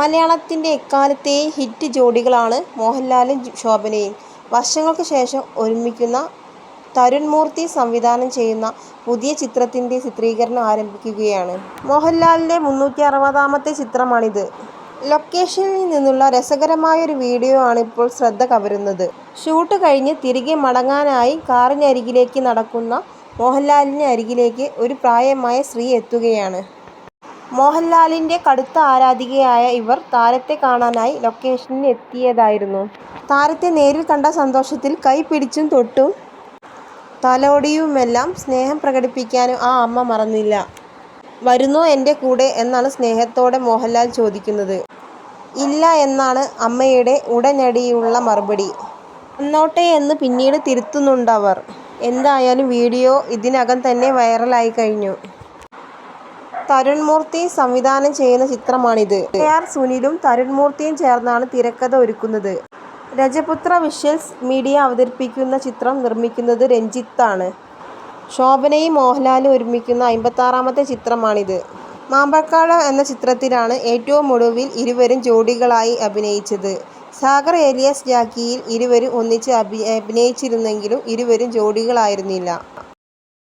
മലയാളത്തിന്റെ എക്കാലത്തെയും ഹിറ്റ് ജോഡികളാണ് മോഹൻലാലും ശോഭനയും. വർഷങ്ങൾക്ക് ശേഷം ഒരുമിക്കുന്ന തരുൺമൂർത്തി സംവിധാനം ചെയ്യുന്ന പുതിയ ചിത്രത്തിന്റെ ചിത്രീകരണം ആരംഭിക്കുകയാണ്. മോഹൻലാലിന്റെ മുന്നൂറ്റി അറുപതാമത്തെ ചിത്രമാണിത്. ലൊക്കേഷനിൽ നിന്നുള്ള രസകരമായൊരു വീഡിയോ ആണ് ഇപ്പോൾ ശ്രദ്ധ കവരുന്നത്. ഷൂട്ട് കഴിഞ്ഞ് തിരികെ മടങ്ങാനായി കാറിനരികിലേക്ക് നടക്കുന്ന മോഹൻലാലിന് അരികിലേക്ക് ഒരു പ്രായമായ സ്ത്രീ എത്തുകയാണ്. മോഹൻലാലിന്റെ കടുത്ത ആരാധികയായ ഇവർ താരത്തെ കാണാനായി ലൊക്കേഷനിൽ എത്തിയതായിരുന്നു. താരത്തെ നേരിൽ കണ്ട സന്തോഷത്തിൽ കൈ പിടിച്ചും തൊട്ടും തലോടിയുമെല്ലാം സ്നേഹം പ്രകടിപ്പിക്കാനും ആ അമ്മ മറന്നില്ല. "വരുന്നോ എന്റെ കൂടെ? " എന്നാണ് സ്നേഹത്തോടെ മോഹൻലാൽ ചോദിക്കുന്നത്. "ഇല്ല " എന്നാണ് അമ്മയുടെ ഉടനടിയുള്ള മറുപടി. "വന്നോട്ടെ " എന്ന് പിന്നീട് തിരുത്തുന്നുണ്ടവർ. എന്തായാലും വീഡിയോ ഇതിനകം തന്നെ വൈറലായിക്കഴിഞ്ഞു. തരുൺ മൂർത്തി സംവിധാനം ചെയ്യുന്ന ചിത്രമാണിത്. K R. സുനിലും തരുൺമൂർത്തിയും ചേർന്നാണ് തിരക്കഥ ഒരുക്കുന്നത്. രജപുത്ര വിഷ്വൽസ് മീഡിയ അവതരിപ്പിക്കുന്ന ചിത്രം നിർമ്മിക്കുന്നത് രഞ്ജിത്താണ്. ശോഭനയും മോഹൻലാലും ഒരുമിക്കുന്ന അമ്പത്താറാമത്തെ ചിത്രമാണിത്. മാമ്പക്കാട് എന്ന ചിത്രത്തിലാണ് ഏറ്റവും ഒടുവിൽ ഇരുവരും ജോഡികളായി അഭിനയിച്ചത്. സാഗർ ഏലിയാസ് ജാക്കിയിൽ ഇരുവരും ഒന്നിച്ച് അഭിനയിച്ചിരുന്നെങ്കിലും ഇരുവരും ജോഡികളായിരുന്നില്ല.